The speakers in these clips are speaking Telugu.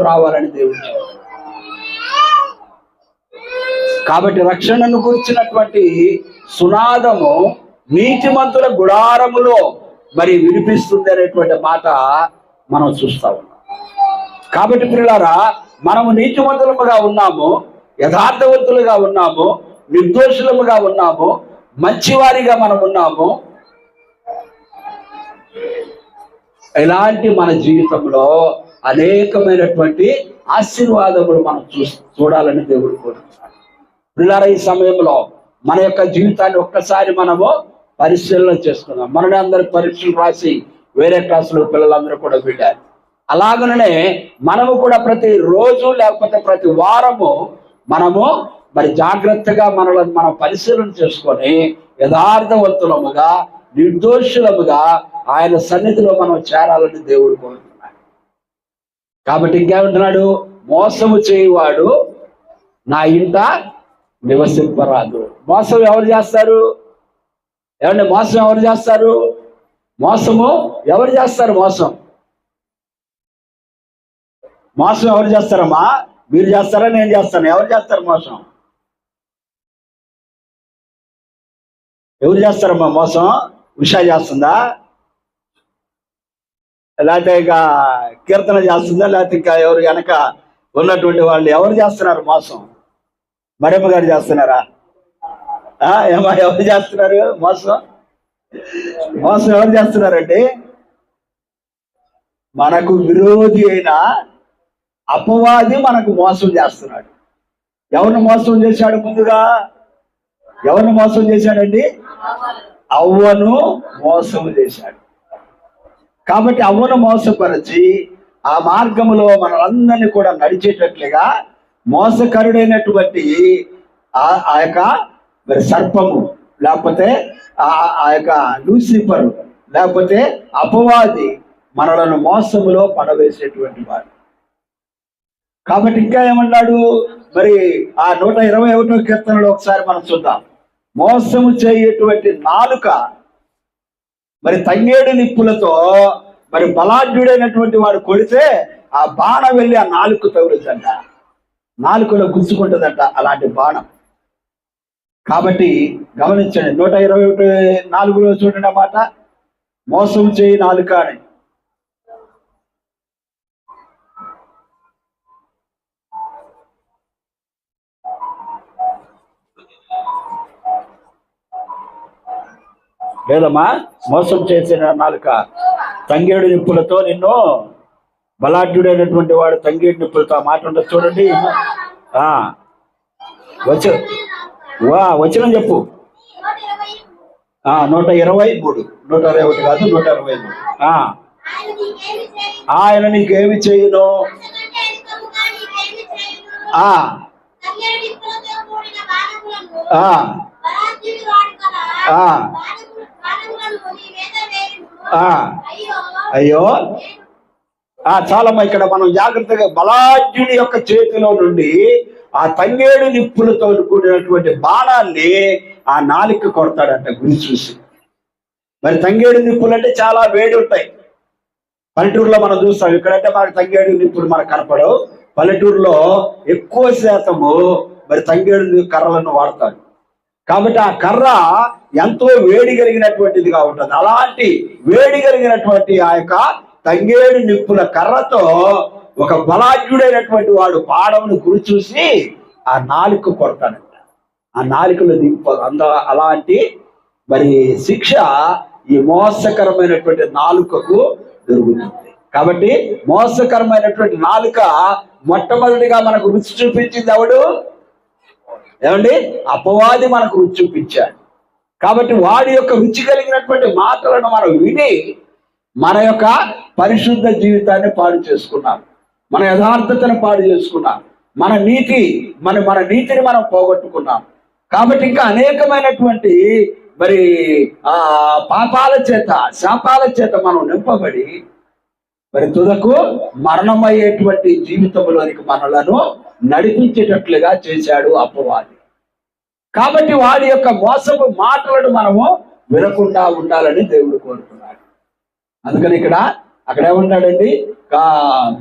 రావాలని దేవుడు కాబట్టి రక్షణను కూర్చున్నటువంటి సునాదము నీతిమంతుల గుడారములో మరి వినిపిస్తుంది అనేటువంటి మాట మనం చూస్తా ఉన్నాం. కాబట్టి పిల్లలారా మనము నీతిమంతులముగా ఉన్నాము యథార్థవంతులుగా ఉన్నాము నిర్దోషులముగా ఉన్నాము మంచివారిగా మనం ఉన్నాము. ఎలాంటి మన జీవితంలో అనేకమైనటువంటి ఆశీర్వాదములు మనం చూ చూడాలని దేవుడు కోరుతున్నాడు పిల్లల ఈ సమయంలో మన యొక్క జీవితాన్ని ఒక్కసారి మనము పరిశీలన చేసుకుందాం. మనని అందరు పరీక్షలు రాసి వేరే క్లాసులో పిల్లలందరూ కూడా పెట్టారు అలాగనే మనము కూడా ప్రతి రోజు లేకపోతే ప్రతి వారము మనము మరి జాగ్రత్తగా మనలను మనం పరిశీలన చేసుకొని యథార్థవంతులముగా నిర్దోషులముగా ఆయన సన్నిధిలో మనం చేరాలని దేవుడు కోరుతున్నాడు కాబట్టి ఇంకేమంటున్నాడు? మోసము చేయవాడు నా ఇంట నివసింపరాదు. మోసం ఎవరు చేస్తారు? ఏమంటే మోసం ఎవరు చేస్తారు? మోసము ఎవరు చేస్తారు? మోసం. మోసం ఎవరు చేస్తారమ్మా? మీరు చేస్తారా? నేను చేస్తాను. ఎవరు చేస్తారు మోసం? ఎవరు చేస్తారమ్మా మోసం? ఉషా చేస్తుందా? లేకపోతే ఇక కీర్తన చేస్తుందా? లేకపోతే ఇంకా ఎవరు వెనక ఉన్నటువంటి వాళ్ళు ఎవరు చేస్తున్నారు మోసం? మరమ్మ గారు చేస్తున్నారా? ఆ, ఏమా ఎవరు చేస్తున్నారు మోసం? మోసం ఎవరు చేస్తున్నారండి? మనకు విరోధి అయిన అపవాది మనకు మోసం చేస్తున్నాడు. ఎవరిని మోసం చేశాడు ముందుగా? ఎవరిని మోసం చేశాడండి? అవ్వను మోసం చేశాడు. కాబట్టి అవ్వను మోసపరిచి ఆ మార్గములో మనలందరినీ కూడా నడిచేటట్లుగా మోసకరుడైనటువంటి ఆ ఆ యొక్క మరి సర్పము లేకపోతే ఆ ఆ యొక్క లూసిఫరు లేకపోతే అపవాది మనలను మోసములో పడవేసేటువంటి వాడు. కాబట్టి ఇంకా ఏమన్నాడు మరి ఆ నూట ఇరవై ఒకటో కీర్తనలో ఒకసారి మనం చూద్దాం. మోసము చేయటువంటి నాలుక మరి తంగేడు నిప్పులతో మరి బలాఢ్యుడైనటువంటి వాడు కొడితే ఆ బాణం వెళ్ళి ఆ నాలుగు తగులుతుందంట. నాలుకలో గుచ్చుకుంటుందంట అలాంటి బాణం. కాబట్టి గమనించండి నూట ఇరవై ఒకటి నాలుగులో చూడండి ఆ మాట మోసం చేయి నాలుక అని. లేదమ్మా మోసం చేసిన నాలుక. తంగేడు నిప్పులతో నిన్ను బలాఢ్యుడైనటువంటి వాడు తంగేడు నిప్పులతో ఆ మాట ఉండదు చూడండి. ఆ వచ్చ వా వచ్చిన చెప్పు. ఆ నూట ఇరవై మూడు. నూట అరవై ఒకటి కాదు నూట ఇరవై మూడు. ఆ. ఆయన నీకేమి చేయను? ఆ. ఆ. ఆ. అయ్యో. ఆ చాలమ్మా ఇక్కడ మనం జాగ్రత్తగా బలాఢ్యుని యొక్క చేతిలో నుండి ఆ తంగేడు నిప్పులతో కూడినటువంటి బాణాన్ని ఆ నాలిక కొడతాడంట గురి చూసి. మరి తంగేడు నిప్పులు అంటే చాలా వేడి ఉంటాయి. పల్లెటూరులో మనం చూస్తాం ఇక్కడంటే మనకు తంగేడు నిప్పులు మనకు కనపడవు. పల్లెటూరులో ఎక్కువ శాతము మరి తంగేడు కర్రలను వాడతారు. కాబట్టి ఆ కర్ర ఎంతో వేడి కలిగినటువంటిదిగా ఉంటుంది. అలాంటి వేడి కలిగినటువంటి ఆ యొక్క తంగేడు నిప్పుల కర్రతో ఒక బలాఢ్యుడైనటువంటి వాడు పాడమును గురి చూసి ఆ నాలుక కొడతాడంట. ఆ నాలుకలో దింప అంద అలాంటి మరి శిక్ష ఈ మోసకరమైనటువంటి నాలుకకు దొరుకుతుంది. కాబట్టి మోసకరమైనటువంటి నాలుక మొట్టమొదటిగా మనకు రుచి చూపించింది ఎవడు? ఏమండి? అపవాది మనకు రుచి చూపించాడు. కాబట్టి వాడి యొక్క రుచి కలిగినటువంటి మాటలను మనం విని మన యొక్క పరిశుద్ధ జీవితాన్ని పాడు చేసుకున్నాం. మన యథార్థతను పాడు చేసుకున్నాం. మన నీతి మన మన నీతిని మనం పోగొట్టుకున్నాం. కాబట్టి ఇంకా అనేకమైనటువంటి మరి ఆ పాపాల చేత శాపాల చేత మనం నింపబడి మరి తుదకు మరణమయ్యేటువంటి జీవితంలోనికి మనలను నడిపించేటట్లుగా చేశాడు అపవాది. కాబట్టి వాడి యొక్క మోసపు మాటలను మనము వినకుండా ఉండాలని దేవుడు కోరుతున్నాడు అందుకని ఇక్కడ అక్కడ ఏమంటాడండి?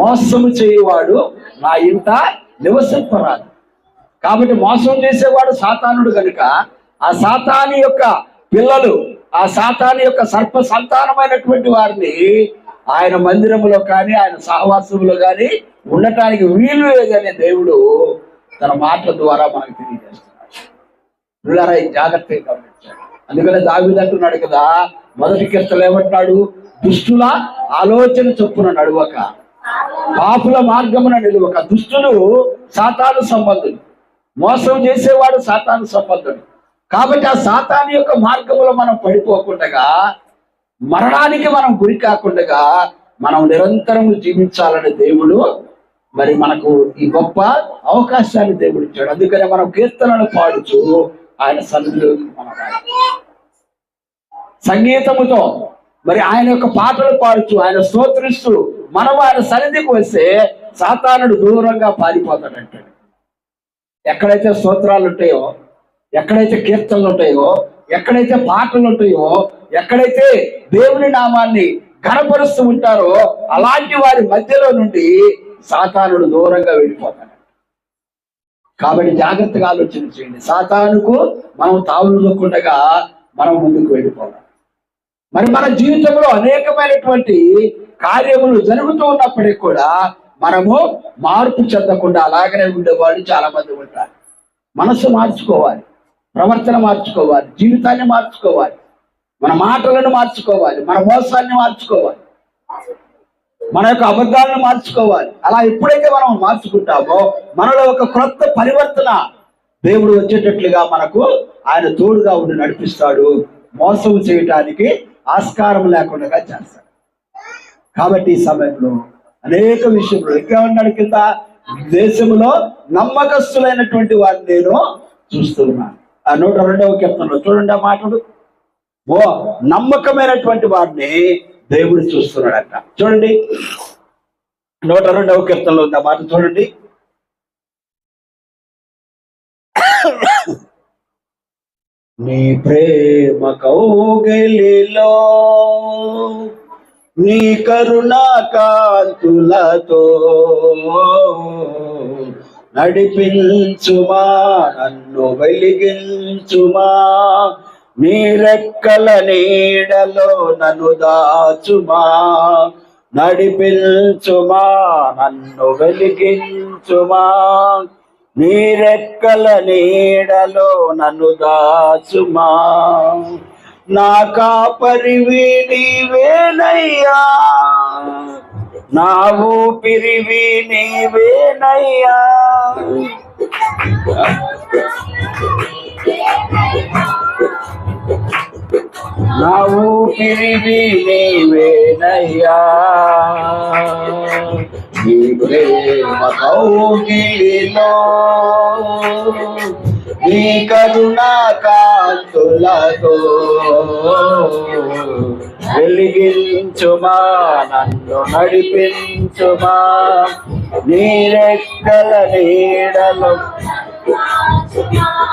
మోసము చేయవాడు నా ఇంట నివసింపరాదు. కాబట్టి మోసం చేసేవాడు సాతానుడు కనుక ఆ సాతాని యొక్క పిల్లలు ఆ సాతాని యొక్క సర్ప సంతానమైనటువంటి వారిని ఆయన మందిరంలో కానీ ఆయన సహవాసంలో కానీ ఉండటానికి వీలు లేదనే దేవుడు తన మాటల ద్వారా మనకు తెలియజేస్తున్నాడు. ఈ జాగ్రత్తగా గమనించాడు. అందుకనే దావిది అంటున్నాడు కదా మొదటి కీర్తలు ఏమంటున్నాడు? దుష్టుల ఆలోచన చొప్పున నడువక పాపుల మార్గమున నిలువక. దుష్టులు సాతాను సంబంధులు మోసం చేసేవాడు సాతాను సంబంధుడు. కాబట్టి ఆ సాతాను యొక్క మార్గంలో మనం పడిపోకుండా మరణానికి మనం గురి కాకుండా మనం నిరంతరం జీవించాలని దేవుడు మరి మనకు ఈ గొప్ప అవకాశాన్ని దేవుడు ఇచ్చాడు. అందుకనే మనం కీర్తనలు పాడుచు ఆయన సన్నిధిలోకి మనం సంగీతముతో మరి ఆయన యొక్క పాటలు పాడుచు ఆయన స్తోత్రిస్తూ మనం ఆయన సన్నిధికి వస్తే సాతానుడు దూరంగా పారిపోతాడంటాడు. ఎక్కడైతే స్తోత్రాలు ఉంటాయో ఎక్కడైతే కీర్తనలు ఉంటాయో ఎక్కడైతే పాటలు ఉంటాయో ఎక్కడైతే దేవుని నామాన్ని కనపరుస్తూ ఉంటారో అలాంటి వారి మధ్యలో నుండి సాతానుడు దూరంగా వెళ్ళిపోతాడు. కాబట్టి జాగ్రత్తగా ఆలోచన చేయండి. సాతానుకు మనం తావులు దొక్కుండగా మనం ముందుకు వెళ్ళిపోవాలి. మరి మన జీవితంలో అనేకమైనటువంటి కార్యములు జరుగుతూ ఉన్నప్పటికీ కూడా మనము మార్పు చెందకుండా అలాగనే ఉండేవాళ్ళు చాలా మంది ఉంటారు. మనసు మార్చుకోవాలి. ప్రవర్తన మార్చుకోవాలి జీవితాన్ని మార్చుకోవాలి మన మాటలను మార్చుకోవాలి మన మోసాన్ని మార్చుకోవాలి మన యొక్క అబద్ధాలను మార్చుకోవాలి. అలా ఎప్పుడైతే మనం మార్చుకుంటామో మనలో ఒక క్రొత్త పరివర్తన దేవుడు వచ్చేటట్లుగా మనకు ఆయన తోడుగా ఉండి నడిపిస్తాడు. మోసం చేయటానికి ఆస్కారం లేకుండా చేస్తాడు. కాబట్టి ఈ సమయంలో అనేక విషయంలో ఇంకేమన్నాడు కింద దేశంలో నమ్మకస్తులైనటువంటి వారిని నేను చూస్తున్నాను నూట రెండవ కీర్తనలో చూడండి ఆ మాటలు. ఓ నమ్మకమైనటువంటి వారిని దేవుడు చూస్తున్నాడట. చూడండి. నూట రెండవ కీర్తనలో ఉంది ఆ మాట చూడండి. నీ ప్రేమ కౌగలిలో నీ కరుణా కాంతులతో నడిపించుమా నన్ను వెలిగించుమా. నీ రెక్కల నీడలో నన్ను దాచుమా. నడిపించుమా నన్ను వెలిగించుమా. నీ రెక్కల నీడలో నన్ను దాచుమా. నా కాపరివి నీవేనయ్యా నా ఊపిరివి నీవేనయ్యా నా ఊపిరివి నీవేనయ్యా నీ ప్రేమ కౌగిలిలో నీ కరుణా కాంతులతో వెలిగించుమా నన్ను నడిపించుమా. నీరెక్కల నీడలు.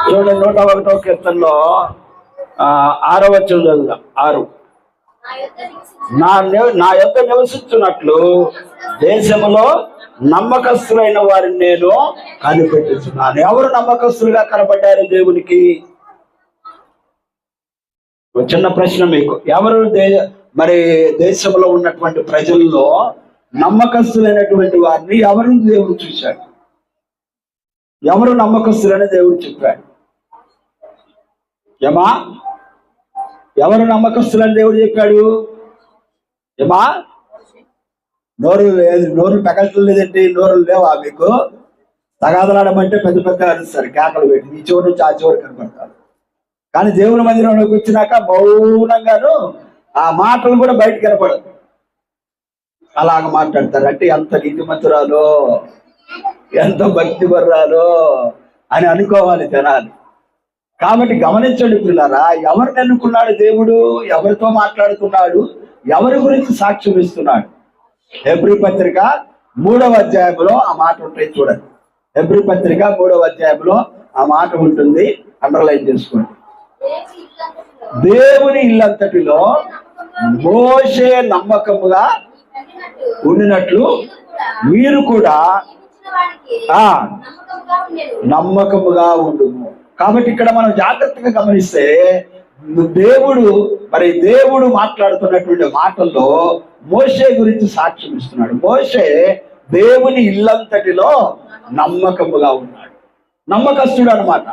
చూడండి నూట ఒకటో కీర్తనలో ఆ, ఆరవ వచ్చిన ఆరు. నా నా యొక్క నివసిస్తున్నట్లు దేశంలో నమ్మకస్తులైన వారిని నేను కనిపెట్టుచున్నాను. ఎవరు నమ్మకస్తులుగా కనబడ్డారు దేవునికి? చిన్న ప్రశ్న మీకు. ఎవరు మరి దేశంలో ఉన్నటువంటి ప్రజల్లో నమ్మకస్తులైనటువంటి వారిని ఎవరు దేవుడు చూశాడు? ఎవరు నమ్మకస్తులని దేవుడు చెప్పాడు? ఏమా? ఎవరు నమ్మకస్తులని దేవుడు చెప్పాడు? ఏమా? నోరు లేదు నోరు పెగలలేదండి నోరు లేవా మీకు? తగాదలాడమంటే పెద్ద పెద్ద అరుస్తారు కేకలు పెట్టి. ఈ చివరి నుంచి ఆ చివరి కనపడతారు. కానీ దేవుని మందిరంలోకి వచ్చినాక మౌనంగాను ఆ మాటలు కూడా బయటకు కనపడదు అలాగ మాట్లాడతారు. అంటే ఎంత నీతిమంతురాలో ఎంత భక్తి వర్రాలో అని అనుకోవాలి జనాలు. కాబట్టి గమనించండి పిల్లరా ఎవరిని ఎన్నుకున్నాడు దేవుడు ఎవరితో మాట్లాడుతున్నాడు ఎవరి గురించి సాక్ష్యం ఇస్తున్నాడు? ఎబ్రి పత్రిక మూడవ అధ్యాయంలో ఆ మాట ఉంటాయి చూడండి. ఎబ్రి పత్రిక మూడవ అధ్యాయంలో ఆ మాట ఉంటుంది. అండర్లైన్ చేసుకోండి. దేవుని ఇల్లంతటిలో మోషే నమ్మకముగా ఉండినట్లు మీరు కూడా ఆ నమ్మకముగా ఉండు కాబట్టి ఇక్కడ మనం జాగ్రత్తగా గమనిస్తే దేవుడు మరి దేవుడు మాట్లాడుతున్నటువంటి మాటల్లో మోషే గురించి సాక్ష్యం ఇస్తున్నాడు. మోసే దేవుని ఇల్లంతటిలో నమ్మకముగా ఉన్నాడు. నమ్మకస్తుడు అనమాట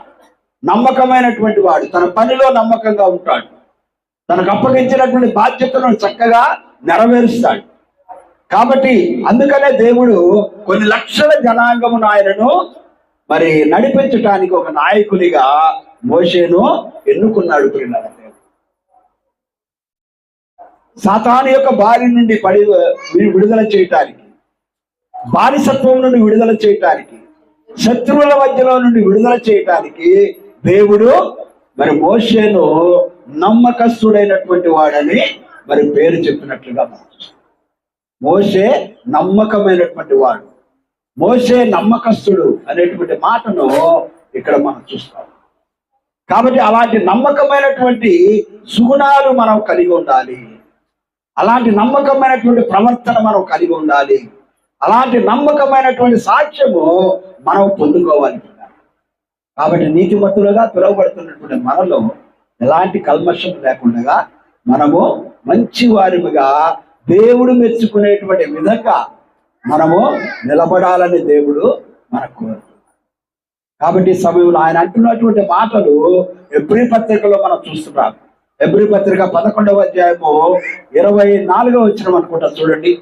నమ్మకమైనటువంటి వాడు. తన పనిలో నమ్మకంగా ఉంటాడు. తనకు అప్పగించినటువంటి బాధ్యతను చక్కగా నెరవేరుస్తాడు. కాబట్టి అందుకనే దేవుడు కొన్ని లక్షల జనాంగమును ఆయనను మరి నడిపించటానికి ఒక నాయకునిగా మోషేను ఎన్నుకున్నాడు ప్రియులారా సాతాను యొక్క బారి నుండి పడి విడుదల చేయటానికి బానిసత్వం నుండి విడుదల చేయటానికి శత్రువుల మధ్యలో నుండి విడుదల చేయటానికి దేవుడు మరి మోషేను నమ్మకస్తుడైనటువంటి వాడని మరి పేరు చెప్పినట్లుగా మనం చూస్తాం. మోషే నమ్మకమైనటువంటి వాడు. మోషే నమ్మకస్తుడు అనేటువంటి మాటను ఇక్కడ మనం చూస్తాం. కాబట్టి అలాంటి నమ్మకమైనటువంటి సుగుణాలు మనం కలిగి ఉండాలి. అలాంటి నమ్మకమైనటువంటి ప్రవర్తన మనం కలిగి ఉండాలి. అలాంటి నమ్మకమైనటువంటి సాక్ష్యము మనం పొందుకోవాలి. కాబట్టి నీతిమత్తులుగా పిలువబడుతున్నటువంటి మనలో ఎలాంటి కల్మషం లేకుండా మనము మంచి వారిగా దేవుడు మెచ్చుకునేటువంటి విధంగా మనము నిలబడాలని దేవుడు మనకు కోరు కాబట్టి సమయంలో ఆయన అంటున్నటువంటి మాటలు ఎబ్రి పత్రికలో మనం చూస్తున్నాం. ఎబ్రి పత్రిక పదకొండవ అధ్యాయము ఇరవై నాలుగవ వచ్చిన అనుకుంటా చూడండి.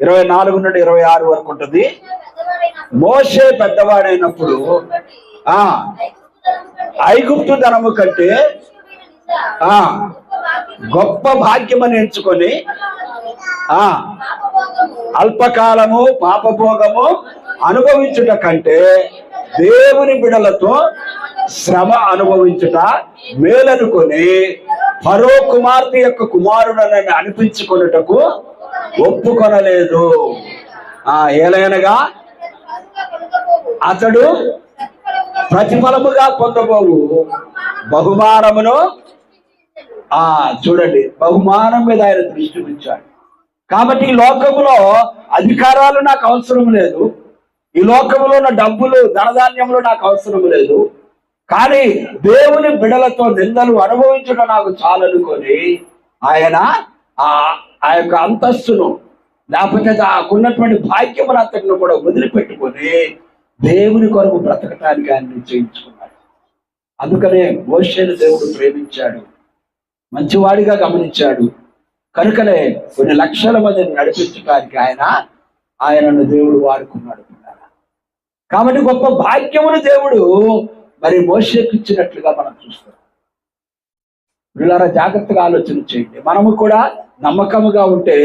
ఇరవై నాలుగు నుండి ఇరవై ఆరు వరకు ఉంటుంది. మోషే పెద్దవాడైనప్పుడు ఆ ఐగుప్తు ధనము కంటే ఆ గొప్ప భాగ్యమని ఎంచుకొని ఆ అల్పకాలము పాపభోగము అనుభవించుట కంటే దేవుని బిడలతో శ్రమ అనుభవించుట మేలనుకొని ఫరో కుమార్తె యొక్క కుమారుడనని అనిపించుకొనుటకు ఒప్పుకొనలేదు. ఆ ఏలైనగా అతడు ప్రతిఫలముగా పొందబోవు. బహుమానమును ఆ చూడండి బహుమానం మీద ఆయన దృష్టి ఉంచాడు. కాబట్టి ఈ లోకములో అధికారాలు నాకు అవసరం లేదు. ఈ లోకంలో ఉన్న డబ్బులు ధనధాన్యములు నాకు అవసరం లేదు. కానీ దేవుని బిడలతో నిందలు అనుభవించడం నాకు చాలనుకొని ఆయన ఆ ఆ యొక్క అంతస్తును లేకపోతే నాకున్నటువంటి భాగ్యములంతటిని కూడా వదిలిపెట్టుకొని దేవుని కొరకు బ్రతకటానికి ఆయన నిశ్చయించుకున్నాడు. అందుకనే మోషేను దేవుడు ప్రేమించాడు. మంచివాడిగా గమనించాడు. కనుకనే కొన్ని లక్షల మందిని నడిపించడానికి ఆయన ఆయనను దేవుడు వాడుకున్నాడు. కాబట్టి గొప్ప భాగ్యమును దేవుడు మరి మోసకు ఇచ్చినట్లుగా మనం చూస్తాం. వీళ్ళారా జాగ్రత్తగా ఆలోచన చేయండి. మనము కూడా నమ్మకముగా ఉంటే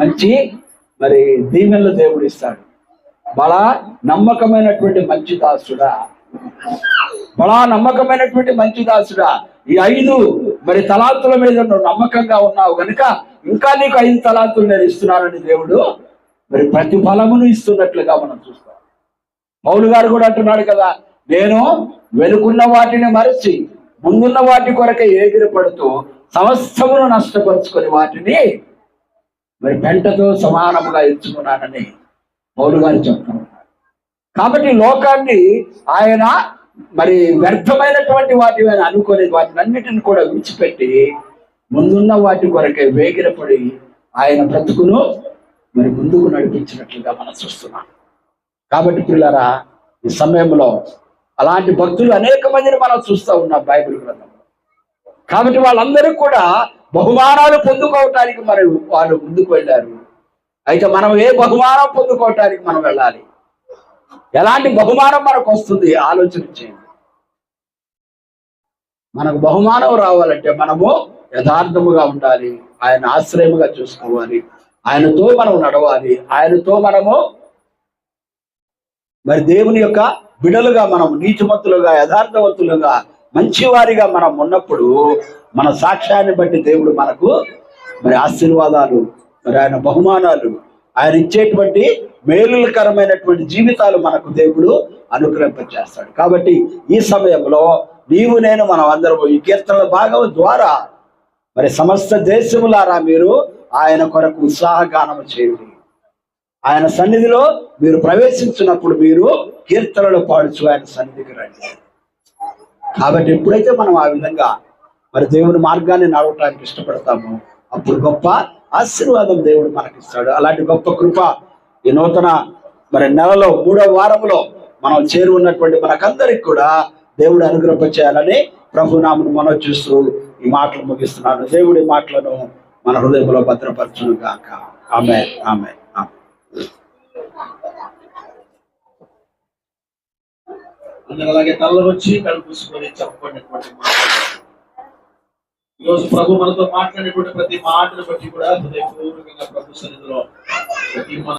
మంచి మరి దీవెనలు దేవుడు ఇస్తాడు. బలా నమ్మకమైనటువంటి మంచి దాసుడా. బలా నమ్మకమైనటువంటి మంచి దాసుడా. ఈ ఐదు మరి తలాంతుల మీద నువ్వు నమ్మకంగా ఉన్నావు కనుక ఇంకా నీకు ఐదు తలాంతులు నేను ఇస్తున్నానని దేవుడు మరి ప్రతిఫలమును ఇస్తున్నట్లుగా మనం చూస్తాం. పౌలు గారు కూడా అంటున్నాడు కదా నేను వెనుకున్న వాటిని మరచి ముందున్న వాటి కొరకే ఎగిరి పడుతూ సమస్తమును నష్టపరుచుకొని వాటిని మరి పెంటతో సమానముగా ఎంచుకున్నానని పౌలు గారు చెప్తున్నారు కాబట్టి లోకాన్ని ఆయన మరి వ్యర్థమైనటువంటి వాటి ఆయన అనుకునే వాటిని అన్నిటిని కూడా విడిచిపెట్టి ముందున్న వాటి కొరకే వేగిరపడి ఆయన బ్రతుకును మరి ముందుకు నడిపించినట్లుగా మనం చూస్తున్నాం. కాబట్టి పిల్లరా ఈ సమయంలో అలాంటి భక్తులు అనేక మందిని మనం చూస్తూ ఉన్నాం బైబిల్ గ్రంథం కాబట్టి వాళ్ళందరూ కూడా బహుమానాలు పొందుకోవటానికి మరి వాళ్ళు ముందుకు వెళ్ళారు. అయితే మనం ఏ బహుమానం పొందుకోవటానికి మనం వెళ్ళాలి? ఎలాంటి బహుమానం మనకు వస్తుంది? ఆలోచన చేయండి. మనకు బహుమానం రావాలంటే మనము యథార్థముగా ఉండాలి. ఆయన ఆశ్రయముగా చూసుకోవాలి. ఆయనతో మనం నడవాలి. ఆయనతో మనము మరి దేవుని యొక్క బిడలుగా మనం నీతిమంతులుగా యథార్థవంతులుగా మంచివారిగా మనం ఉన్నప్పుడు మన సాక్ష్యాన్ని బట్టి దేవుడు మనకు మరి ఆశీర్వాదాలు మరి ఆయన బహుమానాలు ఆయన ఇచ్చేటువంటి మేలుకరమైనటువంటి జీవితాలు మనకు దేవుడు అనుగ్రహింపచేస్తాడు. కాబట్టి ఈ సమయంలో నీవు నేను మనం అందరం ఈ కీర్తనల భాగం ద్వారా మరి సమస్త దేశములారా మీరు ఆయన కొరకు ఉత్సాహగానం చేయండి. ఆయన సన్నిధిలో మీరు ప్రవేశించినప్పుడు మీరు కీర్తనలు పాడుచు ఆయన సన్నిధికి రండి. కాబట్టి ఎప్పుడైతే మనం ఆ విధంగా మరి దేవుని మార్గాన్ని నడవటానికి ఇష్టపడతామో అప్పుడు గొప్ప ఆశీర్వాదం దేవుడు మనకిస్తాడు. అలాంటి గొప్ప కృప ఈ నూతన మరి నెలలో మూడో వారంలో మనం చేరి ఉన్నటువంటి మనకందరికి కూడా దేవుడు అనుగ్రహ చేయాలని ప్రభునామను మనం చూస్తూ ఈ మాటలు ముగిస్తున్నాను. దేవుడి మాటలను మన హృదయంలో భద్రపరచును గాక. ఆమె ఆమె అందరు అలాగే తల్ల వచ్చి కళ్ళు మూసుకొని చెప్పబడినటువంటి మాటలు. ఈరోజు ప్రభు మనతో మాట్లాడినటువంటి ప్రతి మాటను బట్టి కూడా హృదయపూర్వకంగా ప్రభు సన్నిధిలో ప్రతి